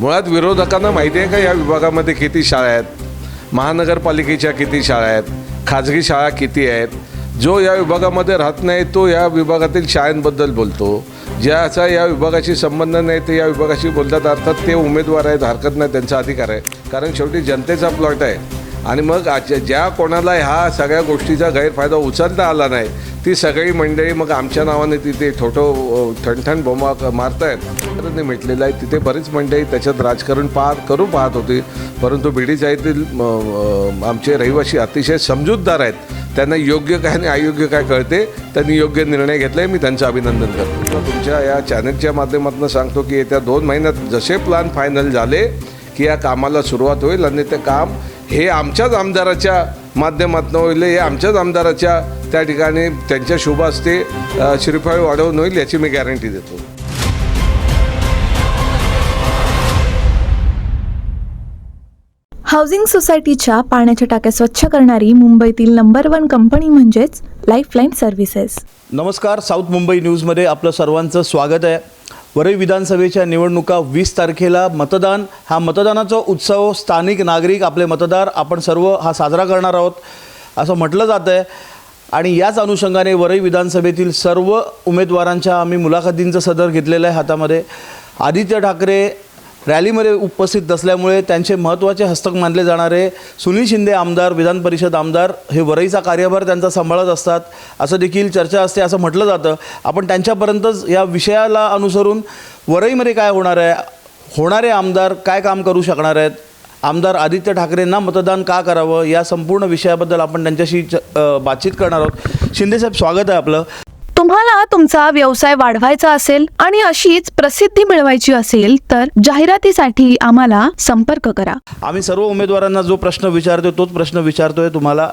मुळात विरोधकांना माहिती आहे का या विभागामध्ये किती शाळा आहेत? महानगरपालिकेच्या किती शाळा आहेत? खाजगी शाळा किती आहेत? जो या विभागामध्ये राहत नाही तो या विभागातील शाळांबद्दल बोलतो. ज्याचा या विभागाशी संबंध नाही ते या विभागाशी बोलतात. अर्थात ते उमेदवार आहेत हरकत नाही त्यांचा अधिकार आहे. कारण शेवटी जनतेचा प्लॉट आहे. आणि मग आज- ज्या कोणाला ह्या सगळ्या गोष्टीचा गैरफायदा उचलता आला नाही ती सगळी मंडळी मग आमच्या नावाने तिथे ठोठो ठणठण बोमा मारत मारतायत. तर ते मिटलेलं आहे. तिथे बरीच मंडळी त्याच्यात राजकारण पाहत करू पाहत होती. परंतु बीडी जायतील आमचे रहिवासी अतिशय समजूतदार आहेत. त्यांना योग्य काय आणि अयोग्य काय कळते त्यांनी योग्य निर्णय घेतला आहे मी त्यांचं अभिनंदन करतो. तुमच्या या चॅनलच्या माध्यमातून सांगतो की येत्या दोन महिन्यात जसे प्लॅन फायनल झाले की या कामाला सुरुवात होईल. आणि ते काम हे आमच्याच आमदाराच्या माध्यमातून होईल. हे आमच्याच आमदाराच्या त्या ठिकाणी त्यांच्या शुभ हस्ते अ, श्रीफळ वाढवून होईल याची मी गॅरंटी देतो. हाऊसिंग सोसायटीच्या पाण्याच्या टाक्या स्वच्छ करणारी मुंबईतील नंबर वन कंपनी म्हणजेच लाईफलाईन सर्व्हिसेस नमस्कार साऊथ मुंबई न्यूजमध्ये आपलं सर्वांचं स्वागत आहे. वरळी विधानसभेच्या निवडणुका वीस तारखेला मतदान. हा मतदानाचा उत्सव स्थानिक नागरिक आपले मतदार आपण सर्व हा साजरा करणार आहोत असं म्हटलं जातं आहे आणि याच अनुषंगाने वरळी विधानसभेतील सर्व उमेदवारांच्या आम्ही मुलाखतींचं सदर घेतलेलं आहे हातामध्ये. आदित्य ठाकरे रॅलीमध्ये उपस्थित असल्यामुळे त्यांचे महत्त्वाचे हस्तक मानले जाणारे सुनील शिंदे आमदार विधान परिषद आमदार हे वरईचा कार्यभार त्यांचा सांभाळत असतात. असं देखील चर्चा असते असं म्हटलं जातं. आपण त्यांच्यापर्यंतच या विषयाला अनुसरून वरईमध्ये काय होणार आहे? होणारे आमदार काय काम करू शकणार आहेत? आमदार आदित्य ठाकरेंना मतदान का करावं? या संपूर्ण विषयाबद्दल आपण त्यांच्याशी च- बातचीत करणार आहोत. शिंदेसाहेब स्वागत आहे आपलं. तुम्हाला तुमचा व्यवसाय वाढवायचा असेल आणि अशीच प्रसिद्धी मिळवायची असेल तर जाहिरातीसाठी आम्हाला संपर्क करा. आम्ही सर्व उमेदवारांना जो प्रश्न विचारतोय तोच प्रश्न विचारतोय तुम्हाला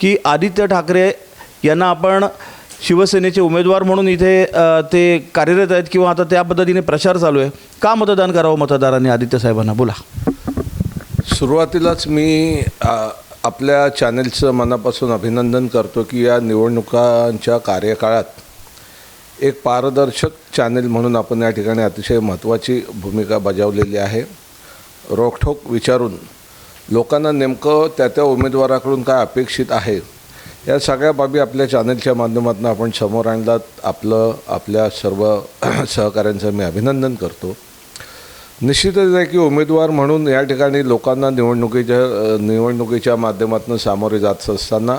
की आदित्य ठाकरे यांना आपण शिवसेनेचे उमेदवार म्हणून इथे ते कार्यरत आहेत किंवा आता त्या पद्धतीने प्रचार चालू आहे. का मतदान करावं मतदारांनी आदित्य साहेबांना? बोला. सुरुवातीलाच मी आपल्या चॅनेलचं मनापासून अभिनंदन करतो की या निवडणुकांच्या कार्यकाळात एक पारदर्शक चॅनेल म्हणून आपण या ठिकाणी अतिशय महत्त्वाची भूमिका बजावलेली आहे. रोखठोक विचारून लोकांना नेमकं त्या त्या उमेदवाराकडून काय अपेक्षित आहे या सगळ्या बाबी आपल्या चॅनलच्या माध्यमातून आपण समोर आणलात. आपलं आपल्या सर्व सहकाऱ्यांचं मी अभिनंदन करतो. निश्चितच आहे की उमेदवार म्हणून या ठिकाणी लोकांना निवडणुकीच्या निवडणुकीच्या माध्यमातून सामोरे जात असताना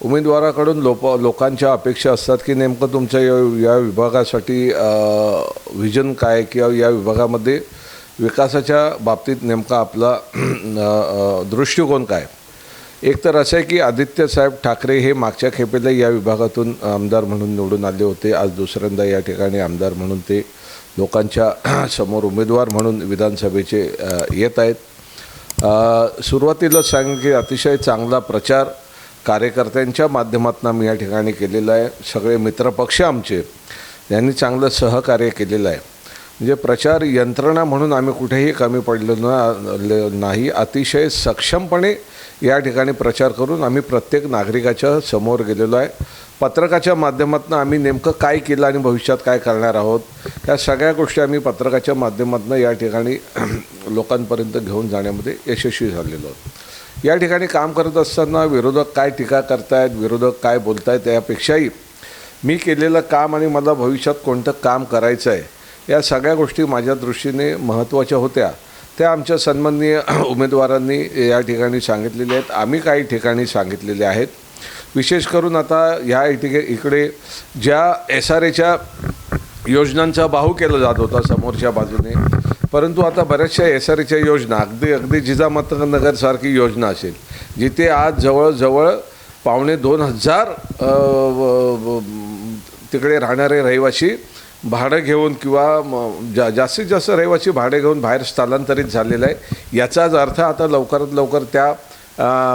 उमेदवाराकडून लोप लोकांच्या अपेक्षा असतात की नेमकं तुमच्या या या विभागासाठी व्हिजन काय किंवा या विभागामध्ये विकासाच्या बाबतीत नेमका आपला दृष्टिकोन काय? एक तर असं आहे की आदित्यसाहेब ठाकरे हे मागच्या खेपेला या विभागातून आमदार म्हणून निवडून आले होते. आज दुसऱ्यांदा या ठिकाणी आमदार म्हणून ते लोकांच्या समोर उमेदवार म्हणून विधानसभेचे येत आहेत. सुरुवातीला सांग सांगेन की अतिशय चांगला प्रचार कार्यकर्त्यांच्या माध्यमातून आम्ही या ठिकाणी केलेलं आहे. सगळे मित्रपक्ष आमचे यांनी चांगलं सहकार्य केलेलं आहे. म्हणजे प्रचार यंत्रणा म्हणून आम्ही कुठेही कमी पडलो न नाही. अतिशय सक्षमपणे या ठिकाणी प्रचार करून आम्ही प्रत्येक नागरिकाच्या समोर गेलेलो आहे. पत्रकाच्या माध्यमातून आम्ही नेमकं काय केलं आणि भविष्यात काय करणार आहोत या सगळ्या गोष्टी आम्ही पत्रकाच्या माध्यमातून या ठिकाणी लोकांपर्यंत घेऊन जाण्यामध्ये यशस्वी झालेलो आहोत. या ठिकाणी काम करत असताना विरोधक काय टीका करतायत विरोधक काय बोलतायत यापेक्षाही मी केलेलं काम आणि मला भविष्यात कोणतं काम करायचं आहे या सगळ्या गोष्टी माझ्या दृष्टीने महत्त्वाच्या होत्या. त्या आमच्या सन्माननीय उमेदवारांनी या ठिकाणी सांगितलेल्या आहेत. आम्ही काही ठिकाणी सांगितलेले आहेत. विशेष करून आता ह्या ठिके इकडे ज्या एस आर एच्या योजनांचा बाहू केला जात होता समोरच्या बाजूने परंतु आता बऱ्याचशा एस आर एच्या योजना अगदी अगदी जिजामातनगरसारखी योजना असेल जिथे आज जवळजवळ पावणे दोन हजार व- तिकडे राहणारे रहिवासी भाडं घेऊन किंवा जा जास्तीत जास्त रहिवासी भाडे घेऊन बाहेर स्थलांतरित झालेलं आहे याचाच अर्थ आता लवकरात लवकर त्या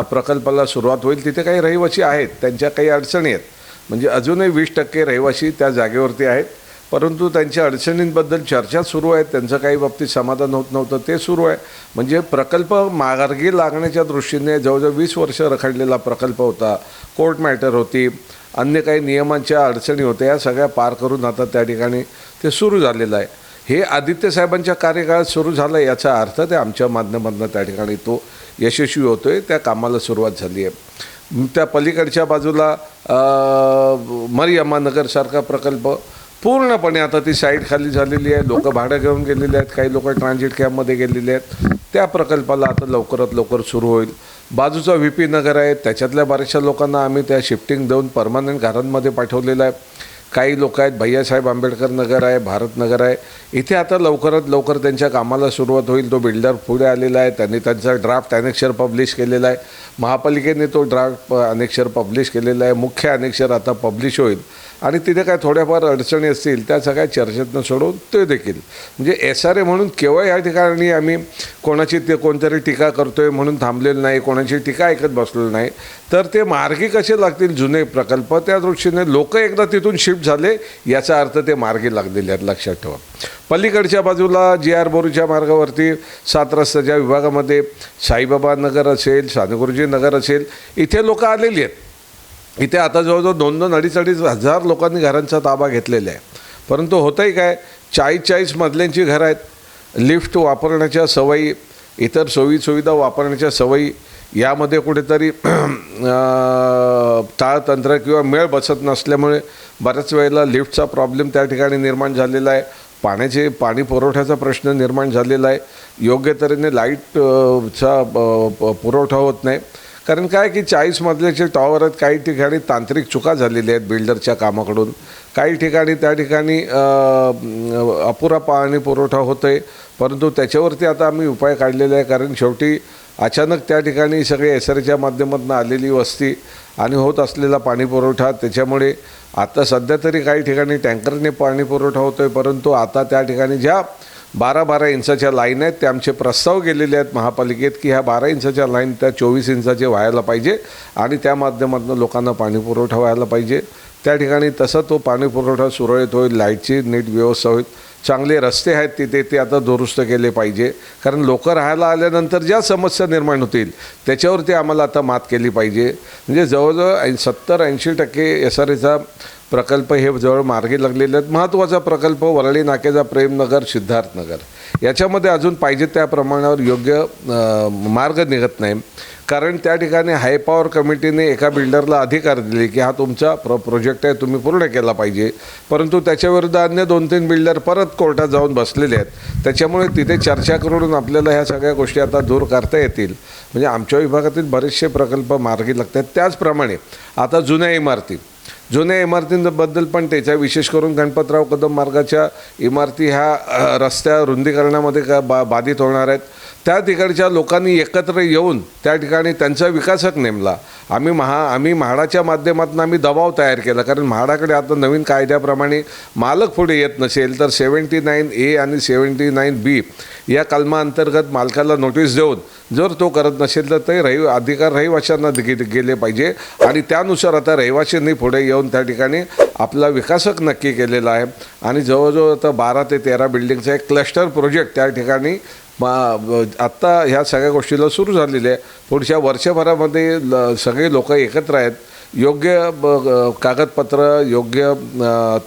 प्रकल्पाला सुरुवात होईल. तिथे काही रहिवासी आहेत त्यांच्या काही अडचणी आहेत. म्हणजे अजूनही वीस टक्के रहिवासी त्या जागेवरती आहेत. परंतु त्यांच्या अडचणींबद्दल चर्चा सुरू आहे. त्यांचं काही बाबतीत समाधान होत नव्हतं ते सुरू आहे. म्हणजे प्रकल्प मार्गी लागण्याच्या दृष्टीने जवळजवळ वीस वर्ष रखडलेला प्रकल्प होता. कोर्ट मॅटर होती. अन्य काही नियमांच्या अडचणी होत्या. या सगळ्या पार करून आता त्या ठिकाणी ते सुरू झालेलं आहे. हे आदित्य साहेबांच्या कार्यकाळात सुरू झालं याचा अर्थ ते आमच्या माध्यमातून त्या ठिकाणी तो यशस्वी होतो आहे त्या कामाला सुरुवात झाली आहे. त्या पलीकडच्या बाजूला मरियम्मानगरसारखा प्रकल्प पूर्णपणे आता ती साईड खाली झालेली आहे. लोक भाडं घेऊन गेलेले आहेत. काही लोक ट्रान्झिट कॅबमध्ये गेलेले आहेत. त्या प्रकल्पाला आता लवकरात लवकर सुरू होईल. बाजूचा व्ही पी नगर आहे. त्याच्यातल्या बऱ्याचशा लोकांना आम्ही त्या शिफ्टिंग देऊन परमनंट घरांमध्ये पाठवलेलं आहे. काही लोक आहेत. भैयासाहेब आंबेडकर नगर आहे. भारत नगर आहे. इथे आता लवकरात लवकर त्यांच्या कामाला सुरुवात होईल. तो बिल्डर पुढे आलेला आहे. त्यांनी त्यांचा ड्राफ्ट अनेक्षर पब्लिश केलेला आहे. महापालिकेने तो ड्राफ्ट अनेक्षर पब्लिश केलेला आहे. मुख्य अनेक्षर आता पब्लिश होईल. आणि तिथे काय थोड्याफार अडचणी असतील त्या सगळ्या चर्चेतनं सोडवून ते देखील. म्हणजे एस आर ए म्हणून केवळ या ठिकाणी आम्ही कोणाची ते कोणतरी टीका करतोय म्हणून थांबलेलं नाही कोणाची टीका ऐकत बसलेलो नाही. तर ते मार्गी कसे लागतील जुने प्रकल्प त्या दृष्टीने लोक एकदा तिथून शिफ्ट झाले याचा अर्थ ते मार्गी लागलेले आहेत लक्षात ठेवा. पलीकडच्या बाजूला जी आर बोरूच्या मार्गावरती सात रस्त्याच्या विभागामध्ये साईबाबा नगर असेल सानगुरुजी नगर असेल इथे लोक आलेली आहेत. इथे आता जवळजवळ दोन दोन अडीच अडीच हजार लोकांनी घरांचा ताबा घेतलेला आहे. परंतु होतंही काय? चाळीस चाळीस मजल्यांची घरं आहेत. लिफ्ट वापरण्याच्या सवयी इतर सोयीसुविधा वापरण्याच्या सवयी यामध्ये कुठेतरी ताळतंत्र किंवा मेळ बसत नसल्यामुळे बऱ्याच वेळेला लिफ्टचा प्रॉब्लेम त्या ठिकाणी निर्माण झालेला आहे. पाण्याचे पाणी पुरवठ्याचा प्रश्न निर्माण झालेला आहे. योग्य तऱ्हेने लाईटचा प- पुरवठा होत नाही. कारण काय की चाळीस मजल्याचे टॉवर आहेत काही ठिकाणी तांत्रिक चुका झालेल्या आहेत बिल्डरच्या कामाकडून. काही ठिकाणी त्या ठिकाणी अपुरा पाणी पुरवठा होतो आहे परंतु त्याच्यावरती आता आम्ही उपाय काढलेले आहे. कारण शेवटी अचानक त्या ठिकाणी सगळे एस आरच्या माध्यमातून आलेली वस्ती आणि होत असलेला पाणी पुरवठा त्याच्यामुळे आता सध्या तरी काही ठिकाणी टँकरने पाणी पुरवठा होतो आहे परंतु आता त्या ठिकाणी ज्या बारा बारा इंचाच्या लाईन आहेत. ते आमचे प्रस्ताव गेलेले आहेत महापालिकेत की ह्या बारा इंचाच्या लाईन त्या चोवीस इंचाचे व्हायला पाहिजे आणि त्या माध्यमातून लोकांना पाणीपुरवठा व्हायला पाहिजे. त्या ठिकाणी तसा तो पाणीपुरवठा सुरळीत होईल लाईटची नीट व्यवस्था होईल. चांगले रस्ते आहेत तिथे ते आता दुरुस्त केले पाहिजे. कारण लोक राहायला आल्यानंतर ज्या समस्या निर्माण होतील त्याच्यावरती आम्हाला आता मात केली पाहिजे. म्हणजे जवळजवळ ऐं सत्तर ऐंशी टक्के एस आर एचा प्रकल्प हे जवळ मार्गी लागलेले आहेत. महत्त्वाचा प्रकल्प वरळी नाकेचा प्रेमनगर सिद्धार्थनगर. याच्यामध्ये अजून पाहिजे त्या प्रमाणावर योग्य मार्ग निघत नाही. कारण त्या ठिकाणी हाय पॉवर कमिटीने एका बिल्डरला अधिकार दिले की हा तुमचा प्रो प्रोजेक्ट आहे तुम्ही पूर्ण केला पाहिजे. परंतु त्याच्याविरुद्ध अन्य दोन तीन बिल्डर परत कोर्टात जाऊन बसलेले आहेत. त्याच्यामुळे तिथे चर्चा करून आपल्याला ह्या सगळ्या गोष्टी आता दूर करता येतील. म्हणजे आमच्या विभागातील बरेचसे प्रकल्प मार्गी लागतात. त्याचप्रमाणे आता जुन्या इमारती. जुन्या इमारतींबद्दल पण त्याच्या विशेष करून गणपतराव कदम मार्गाच्या इमारती ह्या रस्त्या रुंदीकरणामध्ये का बा बाधित होणार आहेत. त्या तिकडच्या लोकांनी एकत्र येऊन त्या ठिकाणी त्यांचा विकासक नेमला. आम्ही महा आम्ही म्हाडाच्या माध्यमातून आम्ही दबाव तयार केला. कारण म्हाडाकडे आता नवीन कायद्याप्रमाणे मालक पुढे येत नसेल तर सेवन्टी नाईन ए आणि सेवन्टी नाईन बी या कलमाअंतर्गत मालकाला नोटीस देऊन जर तो करत नसेल तर ते रहि अधिकार रहिवाशांना गे गेले पाहिजे. आणि त्यानुसार आता रहिवाशांनी पुढे येऊन त्या ठिकाणी आपला विकासक नक्की केलेला आहे. आणि जवळजवळ आता बारा ते तेरा बिल्डिंगचा एक क्लस्टर प्रोजेक्ट त्या ठिकाणी मा- आत्ता ह्या सगळ्या गोष्टीला सुरू झालेल्या आहे. पुढच्या वर्षभरामध्ये ल सगळे लोक एकत्र आहेत. योग्य ब- कागदपत्र योग्य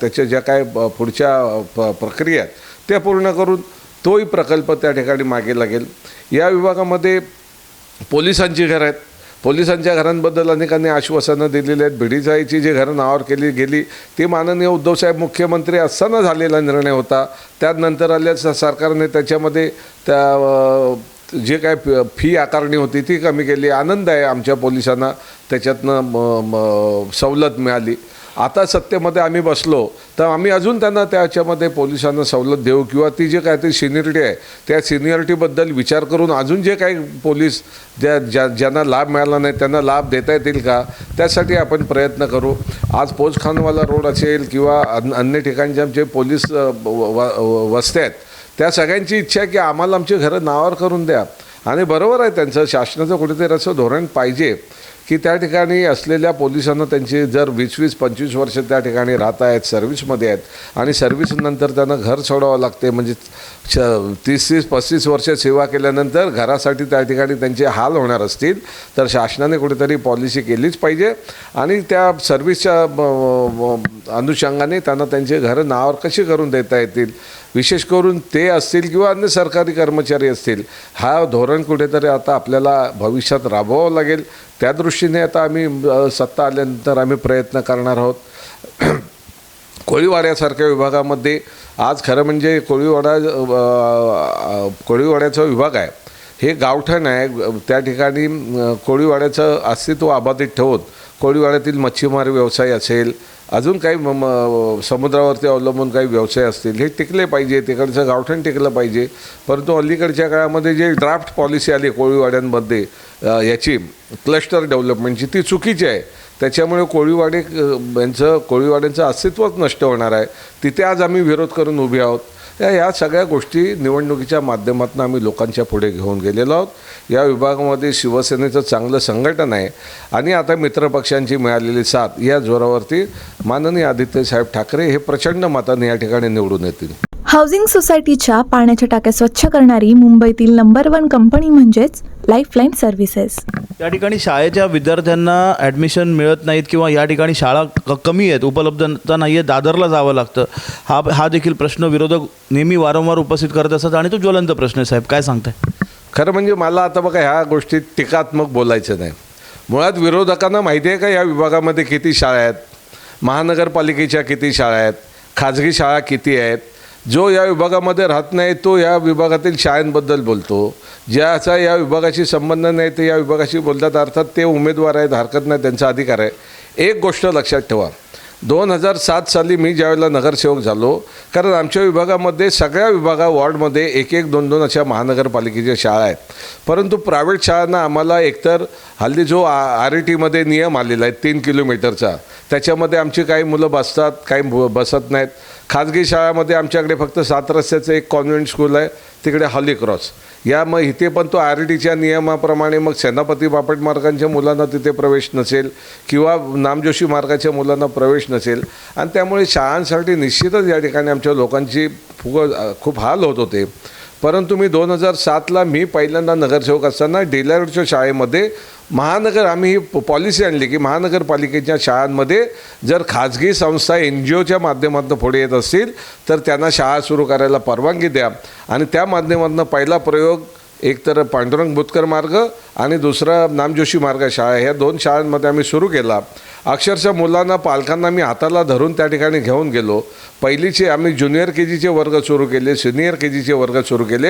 त्याच्या ज्या काय पुढच्या प- प्रक्रिया आहेत त्या पूर्ण करून तोही प्रकल्प त्या ठिकाणी मागे लागेल. या विभागामध्ये पोलिसांची घरं आहेत. पोलिसांच्या घरांबद्दल अनेकांनी आश्वासनं दिलेली आहेत. भिडीचाईची जी घरं नावावर केली गेली ती माननीय उद्धवसाहेब मुख्यमंत्री असताना झालेला निर्णय होता. त्यानंतर आल्या स- सरकारने त्याच्यामध्ये त्या जे काय फी आकारणी होती ती कमी केली. आनंद आहे आमच्या पोलिसांना. त्याच्यातनं म- सवलत मिळाली. आता सत्तेमध्ये आम्ही बसलो तर आम्ही अजून त्यांना त्याच्यामध्ये पोलिसांना सवलत देऊ किंवा ती जे काय ती सिनियरिटी आहे त्या सिनियरिटीबद्दल विचार करून अजून जे काही पोलीस ज्या ज्या ज्यांना लाभ मिळाला नाही त्यांना लाभ देता येतील का त्यासाठी आपण प्रयत्न करू. आज पोचखानवाला रोड असेल किंवा अन- अन्य ठिकाणचे आमचे पोलीस व- वस्त्या आहेत त्या सगळ्यांची इच्छा आहे की आम्हाला आमची घरं नावावर करून द्या. आणि बरोबर आहे त्यांचं शासनाचं कुठेतरी असं धोरण पाहिजे. की त्या ठिकाणी असलेल्या पोलिसांना त्यांची जर वीस वीस पंचवीस वर्ष त्या ठिकाणी राहत आहेत सर्व्हिसमध्ये आहेत आणि सर्व्हिसनंतर त्यांना घर सोडावं लागते म्हणजे छ तीस तीस पस्तीस वर्ष सेवा केल्यानंतर घरासाठी त्या ठिकाणी त्यांचे हाल होणार असतील तर शासनाने कुठेतरी पॉलिसी केलीच पाहिजे आणि त्या सर्व्हिसच्या अनुषंगाने त्यांना त्यांचे घरं नावावर कशी करून देता येतील विशेष करून ते असतील किंवा अन्य सरकारी कर्मचारी असतील हा धोरण कुठेतरी आता आपल्याला भविष्यात राबवावं लागेल. त्या दृष्टीने आता आम्ही सत्ता आल्यानंतर आम्ही प्रयत्न करणार आहोत. कोळीवाड्यासारख्या विभागामध्ये आज खरं म्हणजे कोळीवाडा कोळीवाड्याचा विभाग आहे. हे गावठण आहे. त्या ठिकाणी कोळीवाड्याचं अस्तित्व अबाधित ठेवत कोळीवाड्यातील मच्छीमार व्यवसाय असेल अजून काही म- म- समुद्रावरती अवलंबून काही व्यवसाय असतील हे टिकले पाहिजे तिकडचं गावठण टिकलं पाहिजे. परंतु अलीकडच्या काळामध्ये जे ड्राफ्ट पॉलिसी आली कोळीवाड्यांमध्ये याची क्लस्टर डेव्हलपमेंटची ती चुकीची आहे. त्याच्यामुळे कोळीवाडे यांचं कोळीवाड्यांचं अस्तित्वच नष्ट होणार आहे. तिथे आज आम्ही विरोध करून उभे आहोत. या या सगळ्या गोष्टी निवडणुकीच्या माध्यमातून आम्ही लोकांच्या पुढे घेऊन गेलेलो आहोत. या विभागामध्ये शिवसेनेचं चांगलं संघटन आहे आणि आता मित्रपक्षांची मिळालेली साथ या जोरावरती माननीय आदित्यसाहेब ठाकरे हे प्रचंड मताने या ठिकाणी निवडून येतील. हाऊसिंग सोसायटीच्या पाण्याच्या टाक्या स्वच्छ करणारी मुंबईतील नंबर वन कंपनी म्हणजेच लाईफलाईन सर्व्हिसेस त्या ठिकाणी शाळेच्या विद्यार्थ्यांना ॲडमिशन मिळत नाहीत किंवा या ठिकाणी शाळा क कमी आहेत उपलब्धता नाही आहे दादरला जावं लागतं. हा हा देखील प्रश्न विरोधक नेहमी वारंवार उपस्थित करत असतात आणि तो ज्वलंत प्रश्न आहे साहेब. काय सांगताय? खरं म्हणजे मला आता बघा ह्या गोष्टीत टीकात्मक बोलायचं नाही. मुळात विरोधकांना माहिती आहे का या विभागामध्ये किती शाळा आहेत? महानगरपालिकेच्या किती शाळा आहेत? खाजगी शाळा किती आहेत? जो या विभागामध्ये राहत नाही तो या विभागातील शाळांबद्दल बोलतो. ज्याचा या विभागाशी संबंध नाही ते या विभागाशी बोलतात. अर्थात ते उमेदवार आहेत हरकत नाही त्यांचा अधिकार आहे. एक गोष्ट लक्षात ठेवा. दोन हजार सात साली मी ज्यावेळेला नगरसेवक झालो कारण आमच्या विभागामध्ये सगळ्या विभागा वॉर्डमध्ये एक एक दोन दोन अशा महानगरपालिकेच्या शाळा आहेत. परंतु प्रायव्हेट शाळांना आम्हाला एकतर हल्ली जो आ आर ई टीमध्ये नियम आलेला आहे तीन किलोमीटरचा त्याच्यामध्ये आमची काही मुलं बसतात काही बसत नाहीत. खाजगी शाळामध्ये आमच्याकडे फक्त सात रस्त्याचं एक कॉन्व्हेंट स्कूल आहे तिकडे हॉली क्रॉस या मग इथे पण तो आर टीच्या नियमाप्रमाणे मग सेनापती बापट मार्गांच्या मुलांना तिथे प्रवेश नसेल किंवा नामजोशी मार्गाच्या मुलांना प्रवेश नसेल. आणि त्यामुळे शाळांसाठी निश्चितच या ठिकाणी आमच्या लोकांची फुग खूप हाल होत होते. परंतु मी दोन हजार सातला मी पहिल्यांदा नगरसेवक असताना डेलारोडच्या शाळेमध्ये महानगर आम्ही ही पॉलिसी आणली की महानगरपालिकेच्या शाळांमध्ये जर खाजगी संस्था एन जी ओच्या माध्यमातून पुढे येत असतील तर त्यांना शाळा सुरू करायला परवानगी द्या. आणि त्या माध्यमातून पहिला प्रयोग एक तर पांडुरंग बुतकर मार्ग आणि दुसरा नामजोशी मार्ग शाळा. ह्या दोन शाळांमध्ये आम्ही सुरू केला. अक्षरशः मुलांना पालकांना मी हाताला धरून त्या ठिकाणी घेऊन गेलो. पहिलीचे आम्ही ज्युनियर के जीचे वर्ग सुरू केले सिनियर के जीचे वर्ग सुरू केले.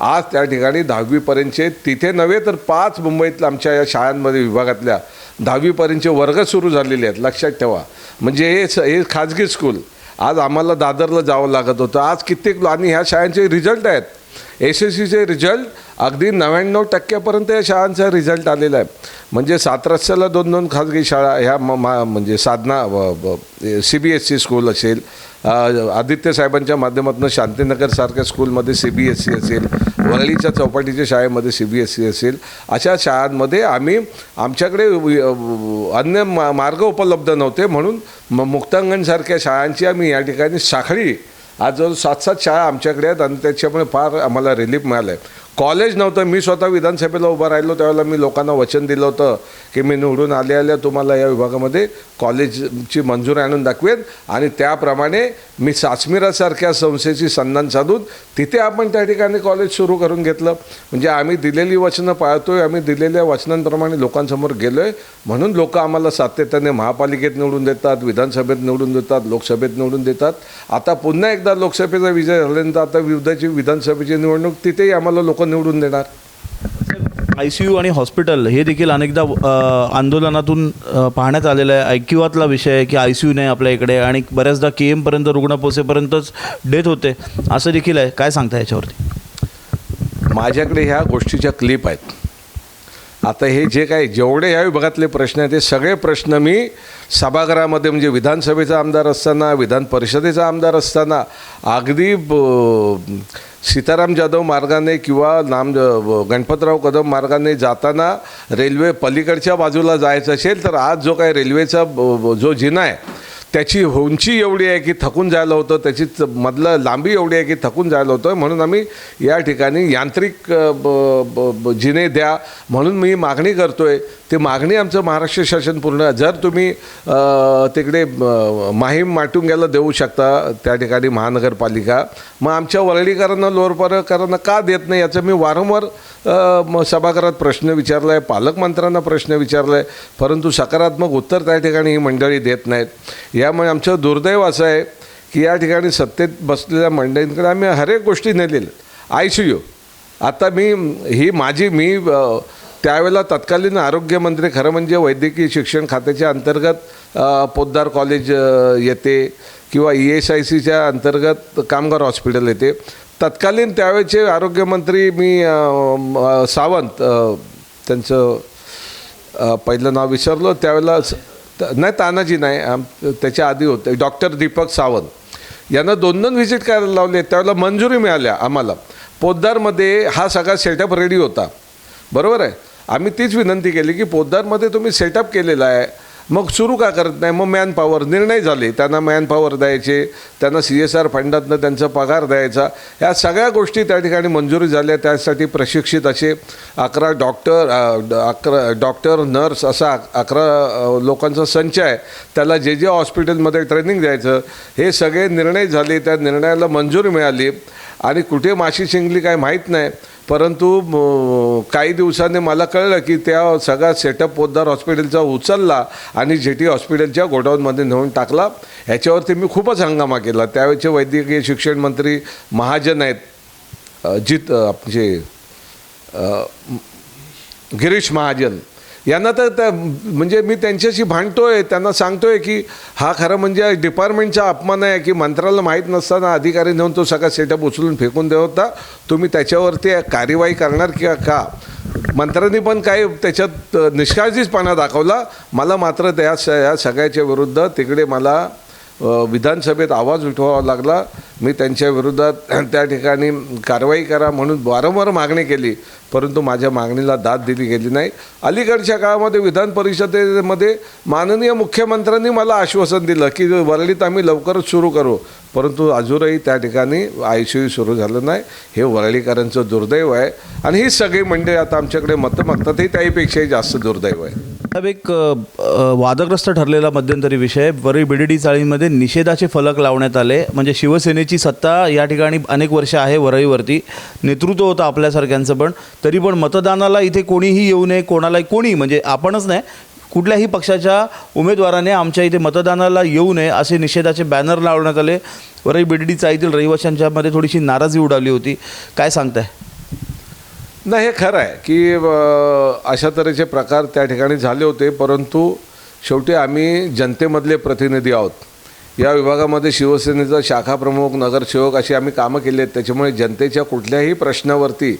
आज त्या ठिकाणी दहावीपर्यंतचे तिथे नव्हे तर पाच मुंबईतल्या आमच्या या शाळांमध्ये विभागातल्या दहावीपर्यंतचे वर्ग सुरू झालेले आहेत. लक्षात ठेवा. म्हणजे हे स- हे खाजगी स्कूल. आज आम्हाला दादरला जावं लागत होतं. आज कित्येक आणि ह्या शाळांचे रिझल्ट आहेत. एस एस सीचे रिझल्ट अगदी नव्याण्णव टक्क्यापर्यंत या शाळांचा रिझल्ट आलेला आहे. म्हणजे सात रस्त्याला दोन दोन खाजगी शाळा ह्या म मा म्हणजे Sadhana C B S C school असेल आदित्य साहेबांच्या माध्यमातून शांतीनगरसारख्या स्कूलमध्ये सी बी एस सी असेल वरळीच्या चौपाटीच्या शाळेमध्ये सी बी एस सी असेल अशा शाळांमध्ये आम्ही आमच्याकडे अन्य मा मार्ग उपलब्ध नव्हते म्हणून म मुक्तांगणसारख्या शाळांची आम्ही या ठिकाणी साखळी आज जवळ सात सात शाळा आमच्याकडे आहेत आणि त्याच्यामुळे फार आम्हाला रिलीफ मिळालं आहे कॉलेज नव्हतं. मी स्वतः विधानसभेला उभं राहिलो. त्यावेळेला मी लोकांना वचन दिलं होतं की मी निवडून आले आल्या तुम्हाला या विभागामध्ये कॉलेजची मंजुरी आणून दाखवेन. आणि त्याप्रमाणे मी सासमिरासारख्या संस्थेची सन्मान साधून तिथे आपण त्या ठिकाणी कॉलेज सुरू करून घेतलं. म्हणजे आम्ही दिलेली वचनं पाळतोय. आम्ही दिलेल्या वचनांप्रमाणे लोकांसमोर गेलो आहे म्हणून लोक आम्हाला सातत्याने महापालिकेत निवडून देतात विधानसभेत निवडून देतात लोकसभेत निवडून देतात. आता पुन्हा एकदा लोकसभेचा विजय झाल्यानंतर आता विविधची विधानसभेची निवडणूक तिथेही आम्हाला लोक निवडून देणार. आय सी यू आणि हॉस्पिटल हे देखील अनेकदा आंदोलनातून पाहण्यात आलेलं आहे. ऐकिवातला विषय आहे की आय सी यू नाही आपल्या इकडे आणि बऱ्याचदा के एमपर्यंत रुग्ण पोचेपर्यंतच डेथ होते. असं देखील आहे. काय सांगता याच्यावरती? माझ्याकडे ह्या गोष्टीच्या क्लिप आहेत. आता हे जे काय जेवढे ह्या विभागातले प्रश्न आहेत ते सगळे प्रश्न मी सभागृहामध्ये म्हणजे विधानसभेचा आमदार असताना विधान परिषदेचा आमदार असताना अगदी ब- सीताराम जाधव मार्गाने किंवा नाम गणपतराव कदम मार्गाने जाताना रेल्वे पलीकडच्या बाजूला जायचं असेल तर आज जो काय रेल्वेचा जो जिना आहे त्याची उंची एवढी आहे की थकून जायला होतं त्याची च- मधलं लांबी एवढी आहे की थकून जायला होतं म्हणून आम्ही या ठिकाणी यांत्रिक ब- ब- ब- जिने द्या म्हणून मी मागणी करतो आहे ते मागणी आमचं महाराष्ट्र शासन पूर्ण जर तुम्ही तिकडे माहीम माटुंग्याला देऊ शकता त्या ठिकाणी महानगरपालिका मग आमच्या वरळीकरांना लोरपरकरांना का देत नाही याचं मी वारंवार म- सभागृहात प्रश्न विचारला आहे पालकमंत्र्यांना प्रश्न विचारला आहे परंतु सकारात्मक उत्तर त्या ठिकाणी ही मंडळी देत नाहीत. यामुळे आमचं दुर्दैव असं आहे की या ठिकाणी सत्तेत बसलेल्या मंडळींकडे आम्ही हरेक गोष्टी नेलेल्या आय सी यू आता मी ही माझी मी त्यावेळेला तत्कालीन आरोग्यमंत्री खरं म्हणजे वैद्यकीय शिक्षण खात्याच्या अंतर्गत पोद्दार कॉलेज येते किंवा ई एस आय सीच्या अंतर्गत कामगार हॉस्पिटल येते. तत्कालीन त्यावेळेचे आरोग्यमंत्री मी सावंत त्यांचं पहिलं नाव विसरलो. त्यावेळेला नाही तानाजी नाही त्याच्या आधी होते. डॉक्टर दीपक सावंत. यांना दोन दोन व्हिजिट करायला लावले. त्यावेळेला मंजुरी मिळाल्या आम्हाला. पोद्दारमध्ये हा सगळा सेटअप रेडी होता. बरोबर आहे? आम्ही तीच विनंती केली की पोद्दारमध्ये तुम्ही सेटअप केलेला आहे. मग सुरू का करत नाही? मग मॅन पॉवर निर्णय झाले. त्यांना मॅन पॉवर द्यायचे त्यांना सी एस आर फंडातनं त्यांचा पगार द्यायचा. या सगळ्या गोष्टी त्या ठिकाणी मंजुरी झाल्या. त्यासाठी प्रशिक्षित असे अकरा डॉक्टर अकरा डॉक्टर नर्स असा अकरा लोकांचा संच आहे. त्याला जे जे हॉस्पिटलमध्ये ट्रेनिंग द्यायचं हे सगळे निर्णय झाले. त्या निर्णयाला मंजुरी मिळाली. आणि कुठे माशी शिंगली काय माहीत नाही. परंतु काही दिवसांनी मला कळलं की त्या सगळा सेटअप पोद्दार हॉस्पिटलचा उचलला आणि जेटी हॉस्पिटलच्या गोडाऊनमध्ये नेऊन टाकला. ह्याच्यावरती मी खूपच हंगामा केला. त्यावेळेचे वैद्यकीय शिक्षण मंत्री महाजन आहेत. जित म्हणजे गिरीश महाजन. यांना तर त्या म्हणजे मी त्यांच्याशी भांडतोय त्यांना सांगतोय की हा खरं म्हणजे डिपार्टमेंटचा अपमान आहे की मंत्र्याला माहीत नसताना अधिकारी नेऊन तो सगळा सेटअप उचलून फेकून देत होता. तुम्ही त्याच्यावरती कार्यवाही करणार किंवा का? मंत्र्यांनी पण काही त्याच्यात निष्काळजीचपणा दाखवला. मला मात्र त्या स या सगळ्याच्या विरुद्ध तिकडे मला विधानसभेत आवाज उठवावा लागला. मी त्यांच्या विरोधात त्या ठिकाणी कारवाई करा म्हणून वारंवार मागणी केली. परंतु माझ्या मागणीला दाद दिली गेली नाही. अलीकडच्या काळामध्ये विधान परिषदेमध्ये माननीय मुख्यमंत्र्यांनी मला आश्वासन दिलं की वरळीत आम्ही लवकरच सुरू करू. परंतु अजूनही त्या ठिकाणी आय सी यू सुरू झालं नाही. हे वरळीकरांचं दुर्दैव आहे. आणि ही सगळी मंडळी आता आमच्याकडे मतं मागतात हे त्याहीपेक्षाही जास्त दुर्दैव आहे. साहेब एक वादग्रस्त ठरलेला मध्यंतरी विषय वरळी बीडीडी चाळीमध्ये निषेधाचे फलक लावण्यात आले. म्हणजे शिवसेनेची सत्ता या ठिकाणी अनेक वर्ष आहे वरळीवरती नेतृत्व होतं आपल्यासारख्यांचं पण. तरी पण मतदानाला इथे कोणीही येऊ नये कोणालाही कोणी म्हणजे आपणच नाही कुठल्याही पक्षाच्या उमेदवाराने आमच्या इथे मतदानाला येऊ नये असे निषेधाचे बॅनर लावण्यात आले. वरळी बीडीडी चाळीतील रहिवाशांच्यामध्ये थोडीशी नाराजी उडाली होती. काय सांगताय? नाही हे खरं आहे की अशा तऱ्हेचे प्रकार त्या ठिकाणी झाले होते परंतु शेवटी आम्ही जनतेमधले प्रतिनिधी आहोत. या विभागामध्ये शिवसेनेचा शाखा प्रमुख नगरसेवक अशी आम्ही कामं केली आहेत. त्याच्यामुळे जनतेच्या कुठल्याही प्रश्नावरती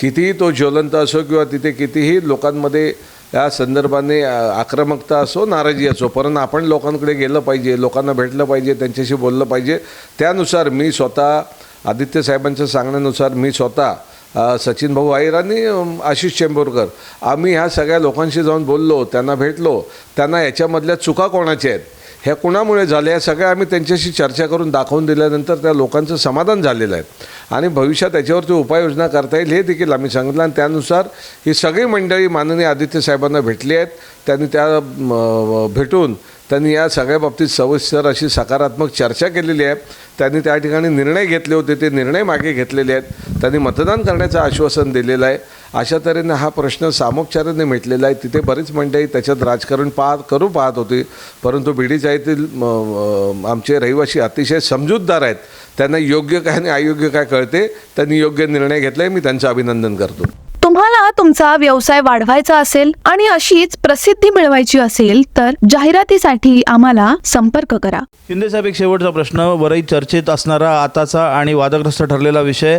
कितीही तो ज्वलंत असो किंवा तिथे कितीही लोकांमध्ये या संदर्भाने आक्रमकता असो नाराजी असो परंतु आपण लोकांकडे गेलं पाहिजे लोकांना भेटलं पाहिजे त्यांच्याशी बोललं पाहिजे. त्यानुसार मी स्वतः आदित्य साहेबांच्या सांगण्यानुसार मी स्वतः सचिन भाऊ आईर आणि आशिष चेंबूरकर. आम्ही ह्या सगळ्या लोकांशी जाऊन बोललो त्यांना भेटलो. त्यांना याच्यामधल्या चुका कोणाच्या आहेत? ह्या कुणामुळे झाल्या? या सगळ्या आम्ही त्यांच्याशी चर्चा करून दाखवून दिल्यानंतर त्या लोकांचं समाधान झालेलं आहे. आणि भविष्यात याच्यावरती उपाययोजना करता येईल हे देखील आम्ही सांगितलं. आणि त्यानुसार ही सगळी मंडळी माननीय आदित्य साहेबांना भेटली आहेत. त्यांनी त्या भेटून त्यांनी या सगळ्या बाबतीत सविस्तर अशी सकारात्मक चर्चा केलेली आहे. त्यांनी त्या ठिकाणी निर्णय घेतले होते ते निर्णय मागे घेतलेले आहेत. त्यांनी मतदान करण्याचं आश्वासन दिलेलं आहे. अशा तऱ्हेने हा प्रश्न सामोपचाराने मिटलेला आहे. तिथे बरीच मंडळी त्याच्यात राजकारण पाहत करू पाहत होती. परंतु बीडीच्या येथील म, आमचे रहिवासी अतिशय समजूतदार आहेत. त्यांना योग्य काय आणि अयोग्य काय कळते त्यांनी योग्य निर्णय घेतला आहे मी त्यांचं अभिनंदन करतो. तुम्हाला तुमचा व्यवसाय वाढवायचा असेल आणि अशीच प्रसिद्धी मिळवायची असेल तर जाहिरातीसाठी आम्हाला संपर्क करा. शिंदे साहेब एक शेवटचा प्रश्न. वरही चर्चेत असणारा आताचा आणि वादग्रस्त ठरलेला विषय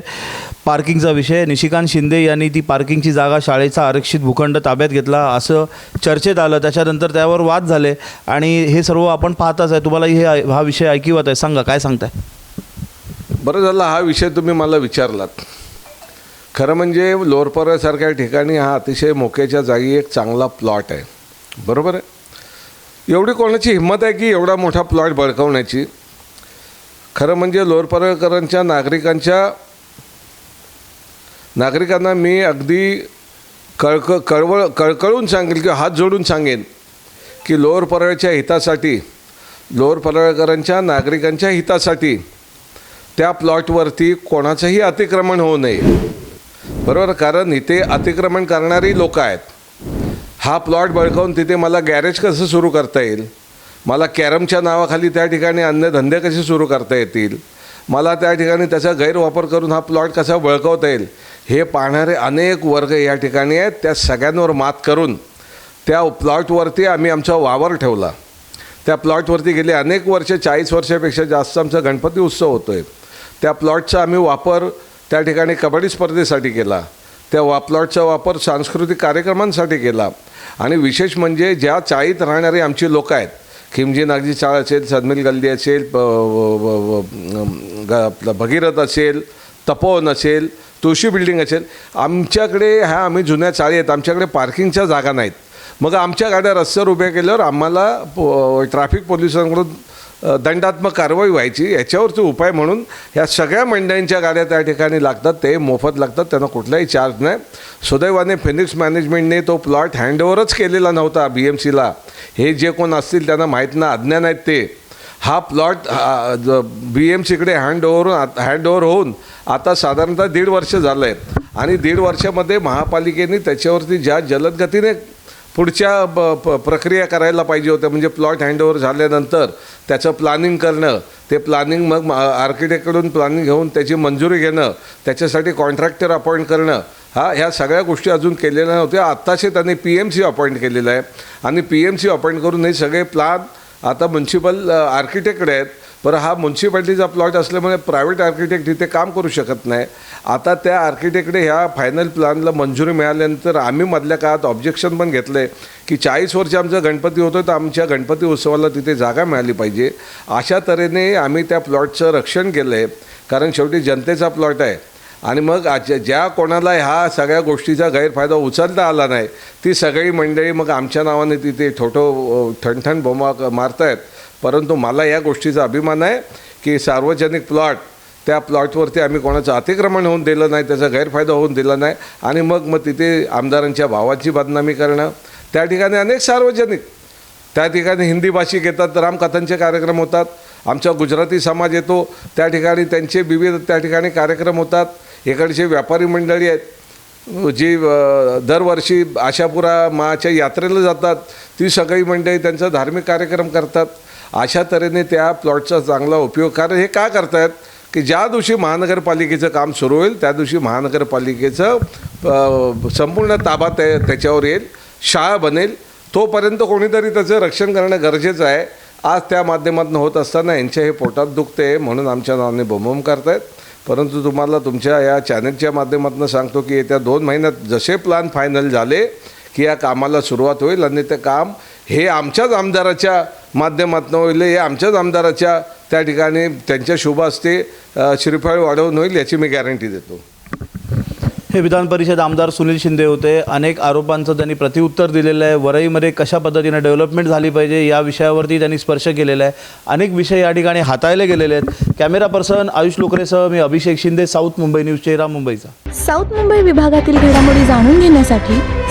पार्किंगचा विषय. निशिकांत शिंदे यांनी ती पार्किंगची जागा शाळेचा आरक्षित भूखंड ताब्यात घेतला असं चर्चेत आलं. त्याच्यानंतर त्यावर वाद झाले आणि हे सर्व आपण पाहताच आहे. तुम्हाला हे हा विषय ऐकिवत आहे. सांगा काय सांगताय? बरं झालं. हा विषय तुम्ही मला विचारलात. खरं म्हणजे लोरपरासारख्या ठिकाणी हा अतिशय मोक्याच्या जागी एक चांगला प्लॉट आहे. बरोबर आहे? एवढी कोणाची हिंमत आहे की एवढा मोठा प्लॉट बळकवण्याची खरं म्हणजे लोअर परळकरांच्या नागरिकांच्या नागरिकांना मी अगदी कळक कळवळ कळकळून सांगेल किंवा हात जोडून सांगेन की लोअर परळच्या हितासाठी लोअर परळकरांच्या नागरिकांच्या हितासाठी त्या प्लॉटवरती कोणाचंही अतिक्रमण होऊ नये. बरोबर कारण इथे अतिक्रमण करणारी लोक आहेत. हा प्लॉट बळकावून तिथे मला गॅरेज कसं सुरू करता येईल? मला कॅरमच्या नावाखाली त्या ठिकाणी अन्नधंदे कसे सुरू करता येतील? मला त्या ठिकाणी त्याचा गैरवापर करून हा प्लॉट कसा बळकवता येईल? हे पाहणारे अनेक वर्ग या ठिकाणी आहेत. त्या सगळ्यांवर मात करून त्या प्लॉटवरती आम्ही आमचा वावर ठेवला. त्या प्लॉटवरती गेले अनेक वर्ष चाळीस वर्षापेक्षा जास्त आमचा गणपती उत्सव होतो आहे त्या प्लॉटचा आम्ही वापर त्या ठिकाणी कबड्डी स्पर्धेसाठी केला. त्या वापलॉटचा वापर सांस्कृतिक कार्यक्रमांसाठी केला. आणि विशेष म्हणजे ज्या चाळीत राहणारे आमची लोक आहेत खिमजी नागजी चाळ असेल सदमिल गल्ली असेल ग- आपलं भगीरथ असेल तपोवन असेल तुळशी बिल्डिंग असेल आमच्याकडे ह्या आम्ही जुन्या चाळी आहेत आमच्याकडे पार्किंगच्या जागा नाहीत. मग आमच्या गाड्या रस्त्यावर उभ्या केल्यावर आम्हाला प- ट्रॅफिक पोलिसांकडून दंडात्मक कारवाई व्हायची. याच्यावरती उपाय म्हणून ह्या सगळ्या मंडळींच्या गाड्या त्या ठिकाणी लागतात. ते मोफत लागतात. त्यांना कुठलाही चार्ज नाही. सुदैवाने फिनिक्स मॅनेजमेंटने तो प्लॉट हँडओव्हरच केलेला नव्हता बी एम सीला हे जे कोण असतील त्यांना माहीत ना अज्ञान आहेत ते. हा प्लॉट बी एम सीकडे हँड ओव्हर हँड ओव्हर होऊन आता साधारणतः दीड वर्ष झालं आहे आणि दीड वर्षामध्ये महापालिकेने त्याच्यावरती ज्या जलदगतीने पुढच्या ब प प्रक्रिया करायला पाहिजे होत्या. म्हणजे प्लॉट हँडओव्हर झाल्यानंतर त्याचं प्लॅनिंग करणं ते प्लॅनिंग मग आर्किटेक्टकडून प्लॅनिंग घेऊन त्याची मंजुरी घेणं त्याच्यासाठी कॉन्ट्रॅक्टर अपॉइंट करणं हा ह्या सगळ्या गोष्टी अजून केलेल्या नव्हत्या. आत्ताशी त्यांनी पी एम सी अपॉइंट केलेलं आहे. आणि पी एम सी अपॉइंट करून हे सगळे प्लॅन आता म्युन्सिपल आर्किटेक्ट आहेत. बरं हा म्युन्सिपॅलिटीचा प्लॉट असल्यामुळे प्रायव्हेट आर्किटेक्ट इथे काम करू शकत नाही. आता त्या आर्किटेक्टने ह्या फायनल प्लॅनला मंजुरी मिळाल्यानंतर आम्ही मधल्या काळात ऑब्जेक्शन पण घेतलं आहे की चाळीस वर्ष आमचा गणपती होतो तर आमच्या गणपती उत्सवाला तिथे जागा मिळाली पाहिजे. अशा तऱ्हेने आम्ही त्या प्लॉटचं रक्षण केलं आहे कारण शेवटी जनतेचा प्लॉट आहे. आणि मग आज ज्या कोणाला ह्या सगळ्या गोष्टीचा गैरफायदा उचलता आला नाही ती सगळी मंडळी मग आमच्या नावाने तिथे ठोठो ठणठण बोमा मारतायत. परंतु मला या गोष्टीचा अभिमान आहे की सार्वजनिक प्लॉट त्या प्लॉटवरती आम्ही कोणाचं अतिक्रमण होऊन दिलं नाही त्याचा गैरफायदा होऊन दिला नाही. आणि मग मग तिथे आमदारांच्या भावाची बदनामी करणं. त्या ठिकाणी अनेक सार्वजनिक त्या ठिकाणी हिंदी भाषिक येतात रामकथांचे कार्यक्रम होतात. आमचा गुजराती समाज येतो त्या ठिकाणी त्यांचे विविध त्या ठिकाणी कार्यक्रम होतात. इकडचे व्यापारी मंडळी आहेत जी दरवर्षी आशापुरा माच्या यात्रेला जातात. ती सगळी मंडळी त्यांचा धार्मिक कार्यक्रम करतात. अशा तऱ्हेने त्या प्लॉटचा चांगला उपयोग कारण हे का करतायत? की ज्या दिवशी महानगरपालिकेचं काम सुरू होईल त्या दिवशी महानगरपालिकेचं संपूर्ण ताबा त्या त्याच्यावर येईल शाळा बनेल. तोपर्यंत कोणीतरी त्याचं रक्षण करणं गरजेचं आहे. आज त्या माध्यमातून होत असताना यांच्या हे पोटात दुखते म्हणून आमच्या नावाने बोंबोम करतायत. परंतु तुम्हाला तुमच्या या चॅनलच्या माध्यमातून सांगतो की येत्या दोन महिन्यात जसे प्लॅन फायनल झाले की या कामाला सुरुवात होईल. आणि ते काम हे आमच्याच आमदाराच्या माध्यमातून होईल. हे आमच्याच आमदाराच्या त्या ठिकाणी त्यांच्या शुभ हस्ते अ, श्रीफळ वाढवून होईल याची मी गॅरंटी देतो. हे विधान परिषद आमदार सुनील शिंदे होते. अनेक आरोपांचं त्यांनी प्रत्युत्तर दिलेलं आहे. वरईमध्ये कशा पद्धतीने डेव्हलपमेंट झाली पाहिजे या विषयावरती त्यांनी स्पर्श केलेला आहे. अनेक विषय या ठिकाणी हाताळले गेलेले आहेत. कॅमेरा पर्सन आयुष लोकरेसह मी अभिषेक शिंदे साऊथ मुंबई न्यूज चेहरा मुंबईचा. साऊथ मुंबई विभागातील घडामोडी जाणून घेण्यासाठी